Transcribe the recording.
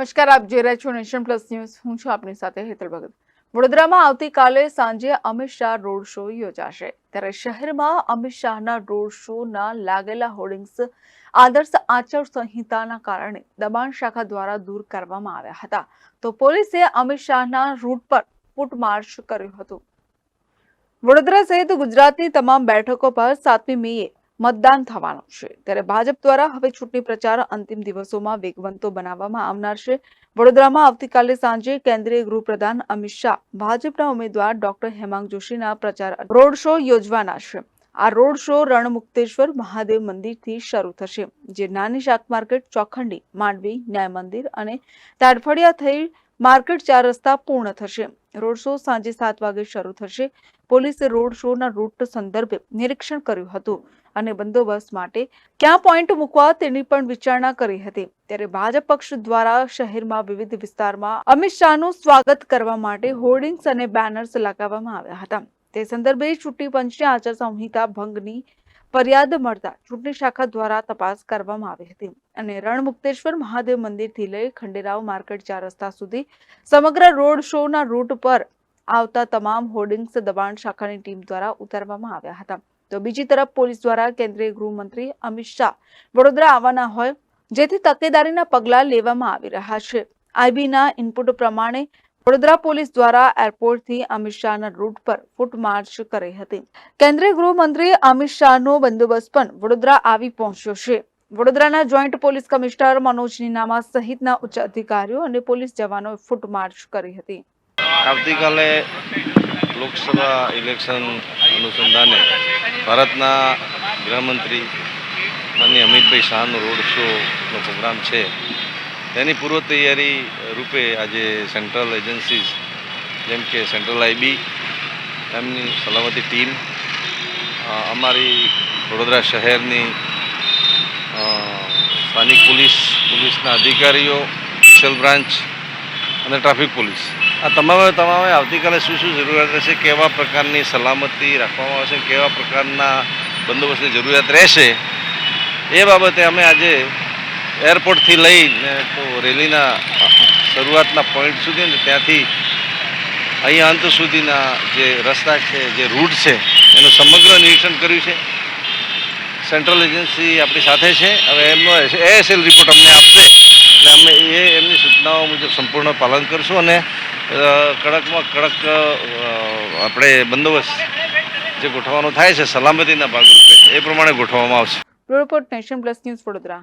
નમસ્કાર, આપ જોઈ રહ્યા છો નેશન પ્લસ ન્યૂઝ. હું છું આપની સાથે હેતલ ભગત. વડોદરામાં આવતીકાલે સાંજે અમિત શાહ રોડ શો યોજાશે. ત્યારે શહેરમાં અમિત શાહના રોડ શોના લાગેલા હોર્ડિંગ્સ આદર્શ આચાર સંહિતાના કારણે દબાણ શાખા દ્વારા દૂર કરવામાં આવ્યા હતા. તો પોલીસે અમિત શાહના રૂટ પર ફૂટમાર્ચ કર્યું હતું. વડોદરા સહિત ગુજરાતની તમામ બેઠકો પર સાતમી મેએ મતદાન થવાનું છે. ત્યારે ભાજપ દ્વારા હવે ચૂંટણી પ્રચાર અંતિમ દિવસોમાં વેગવંતો બનાવવામાં આવનાર છે. વડોદરામાં આવતીકાલે સાંજે કેન્દ્રીય ગૃહપ્રધાન અમિત શાહ, ભાજપના ઉમેદવાર ડોક્ટર હેમાંગ જોશીના પ્રચાર રોડ શો યોજવાના છે. આ રોડ શો રણમુક્તેશ્વર મહાદેવ મંદિરથી શરૂ થશે, જે નાની શાક માર્કેટ ચોખંડી, માંડવી, ન્યાય મંદિર અને તાડફળિયા થઈ માર્કેટ ચાર રસ્તા પૂર્ણ થશે. રોડ શો સાંજે સાત વાગે શરૂ થશે. પોલીસે રોડ શોના રૂટ સંદર્ભે નિરીક્ષણ કર્યું હતું અને બંદોબસ્ત માટે ક્યાં પોઈન્ટ મૂકવા તેની પણ વિચારણા કરી હતી. ત્યારે ભાજપ પક્ષ દ્વારા શહેરમાં વિવિધ વિસ્તારમાં અમિત શાહનું સ્વાગત કરવા માટે હોર્ડિંગ્સ અને બેનર્સ લગાવવામાં આવ્યા હતા. તે સંદર્ભે ચૂંટણી પંચને આચારસંહિતા ભંગની ફરિયાદ મળતા ચૂંટણી શાખા દ્વારા તપાસ કરવામાં આવી હતી અને રણમુક્તેશ્વર મહાદેવ મંદિરથી લઈ ખંડેરાવ માર્કેટ ચાર રસ્તા સુધી સમગ્ર રોડ શોના રૂટ પર આવતા તમામ હોર્ડિંગ્સ દબાણ શાખાની ટીમ દ્વારા ઉતારવામાં આવ્યા હતા. તો બીજી તરફ પોલીસ દ્વારા કેન્દ્રીય ગૃહમંત્રી અમિત શાહ વડોદરા આવવાના હોય, જેથી તકેદારીના પગલાં લેવામાં આવી રહ્યા છે. આઈબીના ઇનપુટ પ્રમાણે વડોદરા પોલીસ દ્વારા એરપોર્ટથી અમિત શાહના રૂટ પર ફૂટ માર્ચ કરી હતી. કેન્દ્રીય ગૃહમંત્રી અમિત શાહનો બંદોબસ્ત પણ વડોદરા આવી પહોંચ્યો છે. વડોદરાના joint police commissioner Manoj Ninama સહિતના ઉચ્ચ અધિકારીઓ અને પોલીસ જવાનોએ ફૂટ માર્ચ કરી હતી. આવતીકાલે લોકસભા ઇલેક્શન અનુસંધાને ભારતના ગૃહમંત્રી માનનીય અમિતભાઈ શાહનો રોડ શોનો પ્રોગ્રામ છે. તેની પૂર્વ તૈયારી રૂપે આજે સેન્ટ્રલ એજન્સીઝ જેમ કે સેન્ટ્રલ આઈબી, એમની સલામતી ટીમ અમારી વડોદરા શહેરની સ્થાનિક પોલીસ, પોલીસના અધિકારીઓ, સ્પેશિયલ બ્રાન્ચ અને ટ્રાફિક પોલીસ. આ તમામે તમામે આવતીકાલે શું શું જરૂરિયાત રહેશે? કેવા પ્રકારની સલામતી રાખવામાં આવશે? કેવા પ્રકારના બંદોબસ્તની જરૂરિયાત રહેશે? એ બાબતે અમે આજે એરપોર્ટથી લઈને તો રેલીના શરૂઆતના પોઈન્ટ સુધી ને ત્યાંથી અહીંયા અંત સુધીના જે રસ્તા છે, જે રૂટ છે, એનું સમગ્ર નિરીક્ષણ કર્યું છે. સેન્ટ્રલ એજન્સી આપણી સાથે છે. હવે એમનો એએસએલ રિપોર્ટ અમને આપશે. એટલે અમે એ એમની સૂચનાઓ મુજબ સંપૂર્ણ પાલન કરશું અને કડકમાં કડક આપણે બંદોબસ્ત જે ગોઠવવાનો થાય છે, સલામતીના ભાગરૂપે, એ પ્રમાણે ગોઠવવામાં આવશે. Report nation plus news Vadodara.